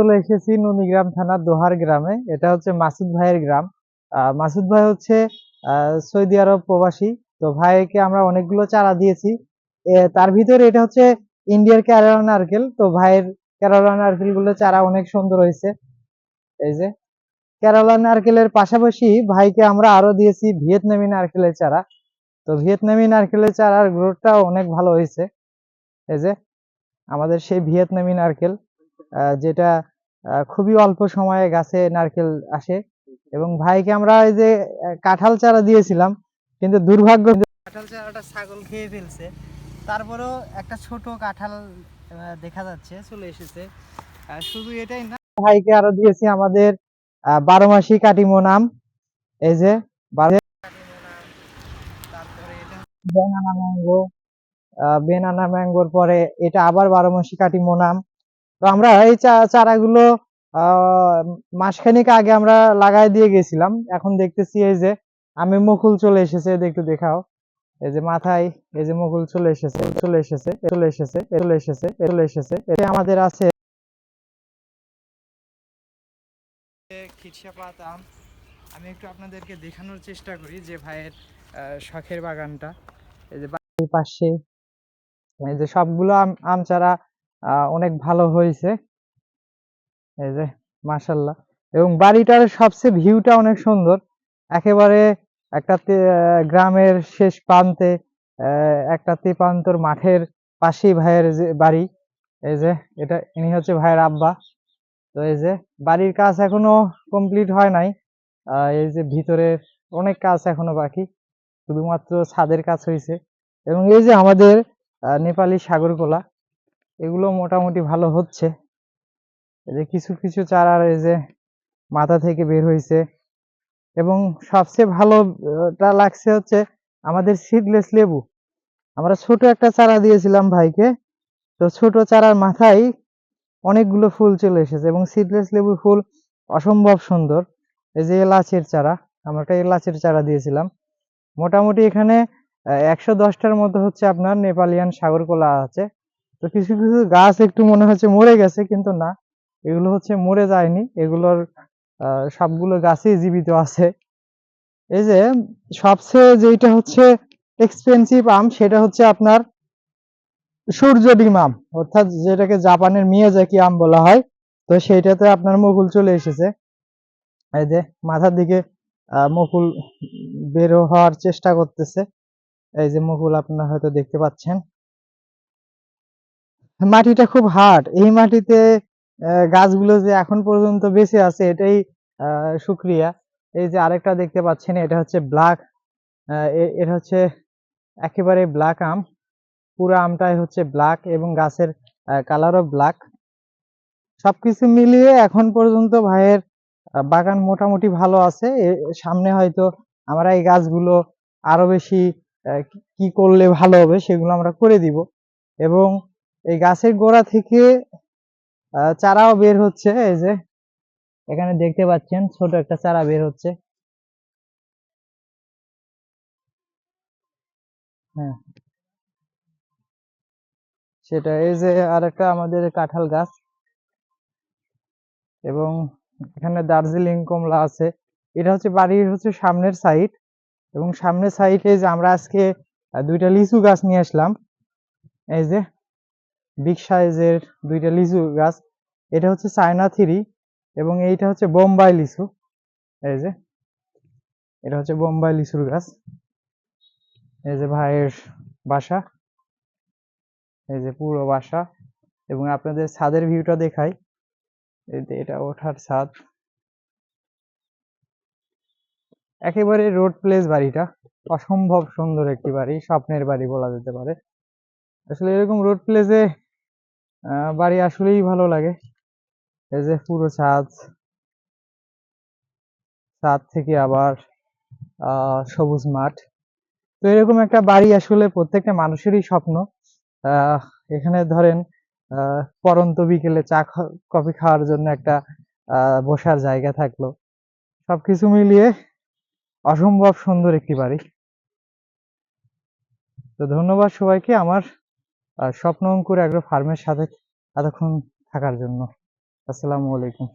চলে এসেছি নন্দীগ্রাম থানার দোহার গ্রামে। এটা হচ্ছে মাসুদ ভাইয়ের গ্রাম। মাসুদ ভাই হচ্ছে সৌদি আরব প্রবাসী। তো ভাইকে আমরা অনেকগুলো চারা দিয়েছি। তার ভিতরে এটা হচ্ছে ইন্ডিয়ার কেরালা নারকেল। তো ভাইয়ের কেরালা নারকেলগুলো চারা অনেক সুন্দর হয়েছে। এই যে কেরালা নারকেলের পাশাপাশি ভাইকে আমরা আরও দিয়েছি ভিয়েতনামি নারকেলের চারা। তো ভিয়েতনামি নারকেলের চারার গ্রোথটাও অনেক ভালো হয়েছে। এই যে, আমাদের সেই ভিয়েতনামি নারকেল যেটা খুবই অল্প সময়ে গাছে নারকেল আসে। এবং ভাইকে আমরা এই যে কাঁঠাল চারা দিয়েছিলাম কিন্তু দুর্ভাগ্য কাঁঠাল চারাটা ছাগল খেয়ে ফেলছে। তারপরেও একটা ছোট কাঁঠাল দেখা যাচ্ছে চলে এসেছে। শুধু এটাই না ভাইকে আরও দিয়েছি আমাদের আহ, বারো মাসি কাটিমো নাম। এই যে বেনানা ম্যাঙ্গো বেনানা ম্যাঙ্গোর পরে এটা আবার বারো মাসি কাটিমো নাম। তো আমরা এই চারাগুলো আহ মাসখানেক আগে আমরা লাগাই দিয়ে গেছিলাম। এখন দেখতেছি এই যে আমি মুকুল চলে এসেছে একটু দেখাও। এই যে মাথায় এই যে মুকুল চলে এসেছে চলে এসেছে চলে এসেছে চলে এসেছে চলে এসেছে এটা আমাদের আছে। খিরসা পাত আমি। একটু আপনাদেরকে দেখানোর চেষ্টা করি যে ভাইয়ের শখের বাগানটা। এই যে পাশে এই যে সবগুলো আম চারা অনেক ভালো হয়েছে। এই যে, মাশাল্লাহ। এবং বাড়িটার সবচেয়ে ভিউটা অনেক সুন্দর। একেবারে একটা গ্রামের শেষ প্রান্তে একটা তেপান্তর মাঠের পাশেই ভাইয়ের যে, বাড়ি। এই যে, এটা, ইনি হচ্ছে ভাইয়ের আব্বা। তো এই যে, বাড়ির কাজ এখনও কমপ্লিট হয় নাই। এই যে, ভিতরে অনেক কাজ এখনও বাকি। শুধুমাত্র ছাদের কাজ হয়েছে। এবং এই যে, আমাদের নেপালি সাগরকলা এগুলো মোটামুটি ভালো হচ্ছে। যে কিছু কিছু চারার এই যে মাথা থেকে বের হয়েছে এবং সবচেয়ে ভালোটা লাগছে হচ্ছে আমাদের সিডলেস লেবু। আমরা ছোট একটা চারা দিয়েছিলাম ভাইকে। তো ছোট চারার মাথায় অনেকগুলো ফুল চলে এসেছে এবং সিডলেস লেবুর ফুল অসম্ভব সুন্দর। এই যে এলাচের চারা, আমরা একটা এলাচের চারা দিয়েছিলাম। মোটামুটি এখানে একশো দশটার মতো হচ্ছে আপনার নেপালিয়ান সাগরকলা আছে। তো কিছু কিছু গাছ একটু মনে হচ্ছে মরে গেছে, কিন্তু না। এগুলো হচ্ছে মরে যায়নি। এগুলোর সবগুলো গাছই জীবিত আছে। এই যে সবচেয়ে যেটা হচ্ছে এক্সপেন্সিভ আম, সেটা হচ্ছে আপনার সূর্য ডিম আম, অর্থাৎ যেটাকে জাপানের মিয়াজাকি আম বলা হয়। তো সেইটাতে আপনার মুকুল চলে এসেছে। এই যে মাথার দিকে মুকুল বের হওয়ার চেষ্টা করতেছে। এই যে মুকুল আপনারা হয়তো দেখতে পাচ্ছেন। মাটিটা খুব হার্ড এই মাটিতে গাছগুলো যে এখন পর্যন্ত বেঁচে আছে এটাই আহ, শুক্রিয়া এই যে আরেকটা দেখতে পাচ্ছেন এটা হচ্ছে ব্ল্যাক এটা হচ্ছে একেবারে ব্ল্যাক আম। পুরো আমটাই হচ্ছে ব্ল্যাক এবং গাছের কালারও ব্ল্যাক সবকিছু মিলিয়ে এখন পর্যন্ত ভাইয়ের বাগান মোটামুটি ভালো আছে। সামনে হয়তো আমরা এই গাছগুলো আরও বেশি কি করলে ভালো হবে সেগুলো আমরা করে দিব। এবং এই গাছের গোড়া থেকে চারাও বের হচ্ছে, এই যে। এখানে দেখতে পাচ্ছেন, ছোট একটা চারা বের হচ্ছে। হ্যাঁ। সেটা, এই যে আর একটা আমাদের কাঁঠাল গাছ। এবং এখানে দার্জিলিং কমলা আছে। এটা হচ্ছে বাড়ির হচ্ছে সামনের সাইড এবং সামনের সাইডে যে আমরা আজকে দুইটা লিচু গাছ নিয়ে আসলাম। এই যে বিগ সাইজের দুইটা লিচু গাছ। এটা হচ্ছে চায়না থ্রি এবং এইটা হচ্ছে বোম্বাই লিচু। এই যে, এটা হচ্ছে বোম্বাই লিচুর গাছ। এই যে ভাইয়ের বাসা। এই যে পুরো বাসা। এবং আপনাদের ছাদের ভিউটা দেখাই। এটা ওঠার ছাদ। একেবারে রোড প্লেস বাড়িটা। অসম্ভব সুন্দর একটি বাড়ি, স্বপ্নের বাড়ি বলা যেতে পারে। আসলে এরকম রোড প্লেসে বাড়ি আসলেই ভালো লাগে। এই যে পুরো ছাদ ছাদ থেকে আবার সবুজ মাঠ। তো এরকম একটা বাড়ি আসলে প্রত্যেকটা মানুষেরই স্বপ্ন। এখানে ধরেন পরন্ত বিকেলে চা কফি খাওয়ার জন্য একটা বসার জায়গা থাকল। সবকিছু মিলিয়ে অসম্ভব সুন্দর একটি বাড়ি। তো ধন্যবাদ সবাইকে আমার স্বপ্ন অঙ্কুর অ্যাগ্রো ফার্মের সাথে এতক্ষণ থাকার জন্য। আসসালামু আলাইকুম।